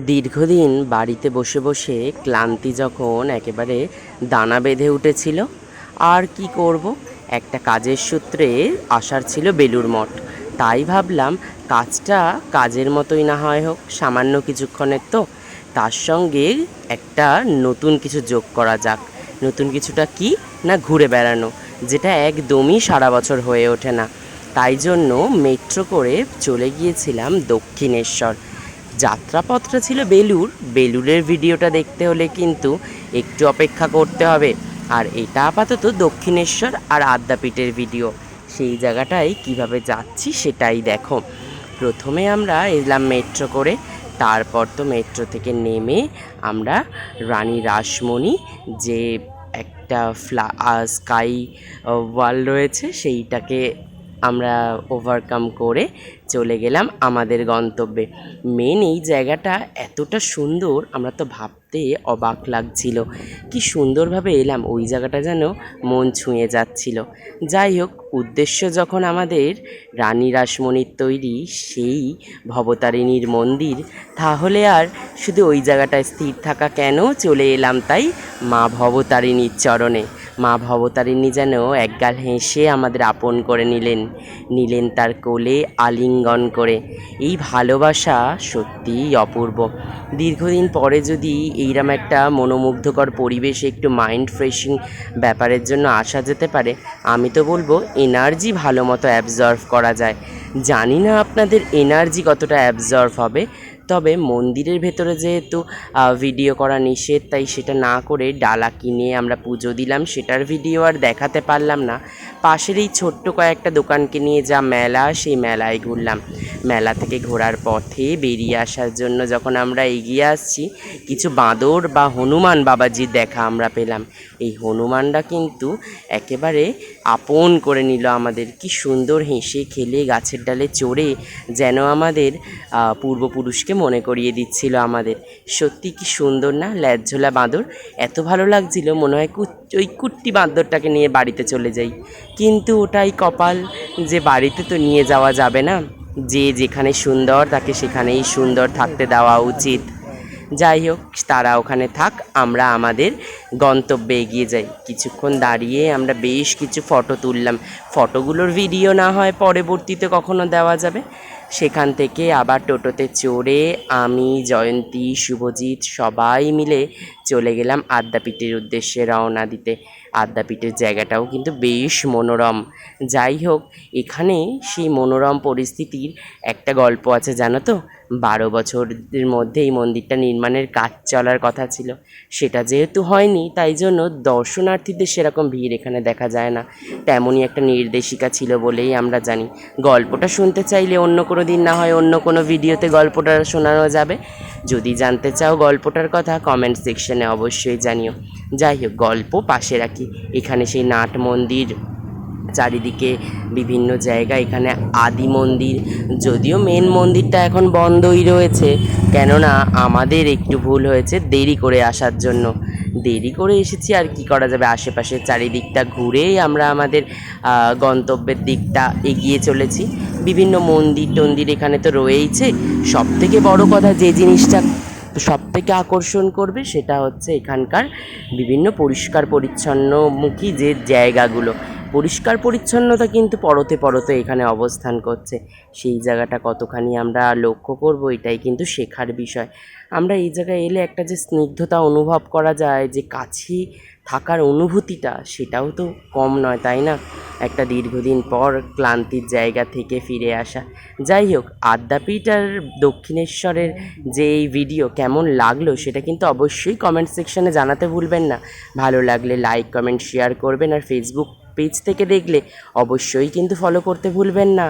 দীর্ঘদিন বাড়িতে বসে বসে ক্লান্তি যখন একেবারে দানা বেঁধে উঠেছিল, আর কি করব? একটা কাজের সূত্রে আসার ছিল বেলুর মঠ। তাই ভাবলাম কাজটা কাজের মতোই না হয় হোক, সামান্য কিছুক্ষণের তো। তার সঙ্গে একটা নতুন কিছু যোগ করা যাক। নতুন কিছুটা কি না ঘুরে বেড়ানো, যেটা একদমই সারা বছর হয়ে ওঠে না। তাই জন্য মেট্রো করে চলে গিয়েছিলাম দক্ষিণেশ্বর। যাত্রাপথটা ছিল বেলুর বেলুরের ভিডিওটা দেখতে হলে কিন্তু একটু অপেক্ষা করতে হবে। আর এটা আপাতত দক্ষিণেশ্বর আর আদ্যাপীঠের ভিডিও। সেই জায়গাটায় কীভাবে যাচ্ছি সেটাই দেখো। প্রথমে আমরা এলাম মেট্রো করে। তারপর তো মেট্রো থেকে নেমে আমরা রানী রাসমণি যে একটা ফ্লা স্কাই ওয়াল রয়েছে সেইটাকে আমরা ওভারকাম করে চলে গেলাম আমাদের গন্তব্যে। মেন এই জায়গাটা এতটা সুন্দর, আমরা তো ভাবতে অবাক লাগছিল। কি সুন্দরভাবে এলাম, ওই জায়গাটা যেন মন ছুঁয়ে যাচ্ছিল। যাই হোক, উদ্দেশ্য যখন আমাদের রানী রাসমণির তৈরি সেই ভবতারিণীর মন্দির, তাহলে আর শুধু ওই জায়গাটায় স্থির থাকা কেন চলে এলাম তাই মা ভবতারিণীর চরণে? মা ভবতারিণী যেন একগাল হেসে আমাদের আপন করে নিলেন নিলেন তার কোলে আলিঙ্গন করে। এই ভালোবাসা সত্যিই অপূর্ব। দীর্ঘদিন পরে যদি এইরকম একটা মনোমুগ্ধকর পরিবেশে, একটু মাইন্ড ফ্রেশিং ব্যাপারের জন্য আসা যেতে পারে, আমি তো বলব এনার্জি ভালো মতো অ্যাবজর্ভ করা যায়। জানি না আপনাদের এনার্জি কতটা অ্যাবজর্ভ হবে তবে মন্দিরের ভেতরে যেহেতু ভিডিও করা নিষেধ, তাই সেটা না করে ডালা কিনে আমরা পুজো দিলাম। সেটার ভিডিও আর দেখাতে পারলাম না। পাশের এই ছোট্ট কয়েকটা দোকানকে নিয়ে যা মেলা, সেই মেলায় ঘুরলাম। মেলা থেকে ঘোরার পথে বেরিয়ে আসার জন্য যখন আমরা এগিয়ে আসছি, কিছু বাঁদর বা হনুমান বাবাজির দেখা আমরা পেলাম। এই হনুমানরা কিন্তু একেবারে আপন করে নিল আমাদের। কি সুন্দর হেসে খেলে গাছের ডালে চড়ে যেন আমাদের পূর্বপুরুষকে মনে করিয়ে দিচ্ছিল আমাদের। সত্যি কি সুন্দর না? ল্যাজঝোলা বাঁদর, এত ভালো লাগছিল মনে হয় ওই কুট্টি বাঁদরটাকে নিয়ে বাড়িতে চলে যাই। কিন্তু ওটাই কপাল যে বাড়িতে তো নিয়ে যাওয়া যাবে না। যে যেখানে সুন্দর, তাকে সেখানেই সুন্দর থাকতে দেওয়া উচিত। যাই হোক, তারা ওখানে থাক, আমরা আমাদের গন্তব্যে এগিয়ে যাই। কিছুক্ষণ দাঁড়িয়ে আমরা বেশ কিছু ফটো তুললাম। ফটোগুলোর ভিডিও না হয় পরবর্তীতে কখনো দেওয়া যাবে। সেখান থেকে আবার টোটোতে চড়ে আমি, জয়ন্তী, শুভজিৎ সবাই মিলে চলে গেলাম আদ্যাপীঠের উদ্দেশ্যে রওনা দিতে। আদ্যাপীঠের জায়গাটাও কিন্তু বেশ মনোরম। যাই হোক, এখানে সেই মনোরম পরিস্থিতির একটা গল্প আছে, জানো তো? বারো বছরের মধ্যে এই মন্দিরটা নির্মাণের কাজ চলার কথা ছিল। সেটা যেহেতু হয়নি, তাই জন্য দর্শনার্থীদের সেরকম ভিড় এখানে দেখা যায় না। তেমনই একটা নির্দেশিকা ছিল বলেই আমরা জানি। গল্পটা শুনতে চাইলে অন্য কোনো দিন না হয় অন্য কোনো ভিডিওতে গল্পটা শোনানো যাবে। যদি জানতে চাও গল্পটার কথা কমেন্ট সেকশনে অবশ্যই জানিও। যাই হোক, গল্প পাশে রাখি। এখানে সেই নাট মন্দির, চারিদিকে বিভিন্ন জায়গা, এখানে আদি মন্দির। যদিও মেন মন্দিরটা এখন বন্ধই রয়েছে, কেননা আমাদের একটু ভুল হয়েছে দেরি করে আসার জন্য। দেরি করে এসেছি, আর কি করা যাবে? আশেপাশের চারিদিকটা ঘুরেই আমরা আমাদের গন্তব্যের দিকটা এগিয়ে চলেছি। বিভিন্ন মন্দির টন্দির এখানে তো রয়েইছে। সব থেকে বড় কথা যে জিনিসটা সব থেকে আকর্ষণ করবে সেটা হচ্ছে এখানকার বিভিন্ন পরিষ্কার পরিচ্ছন্নমুখী যে জায়গাগুলো। পরিষ্কার পরিচ্ছন্নতা কিন্তু পরতে পরতে এখানে অবস্থান করছে। সেই জায়গাটা কতখানি আমরা লক্ষ্য করব এটাই কিন্তু শেখার বিষয়। আমরা এই জায়গায় এলে একটা যে স্নিগ্ধতা অনুভব করা যায় যে কাছে থাকার অনুভূতিটা সেটাও তো কম নয়, তাই না? একটা দীর্ঘদিন পর ক্লান্তির জায়গা থেকে ফিরে আসা। যাই হোক আদ্যাপীঠ আর দক্ষিণেশ্বরের যে এই ভিডিও কেমন লাগল সেটা কিন্তু অবশ্যই কমেন্ট সেকশনে জানাতে ভুলবেন না। ভালো লাগলে লাইক কমেন্ট শেয়ার করবেন আর ফেসবুক পেজ থেকে দেখলে অবশ্যই কিন্তু ফলো করতে ভুলবেন না।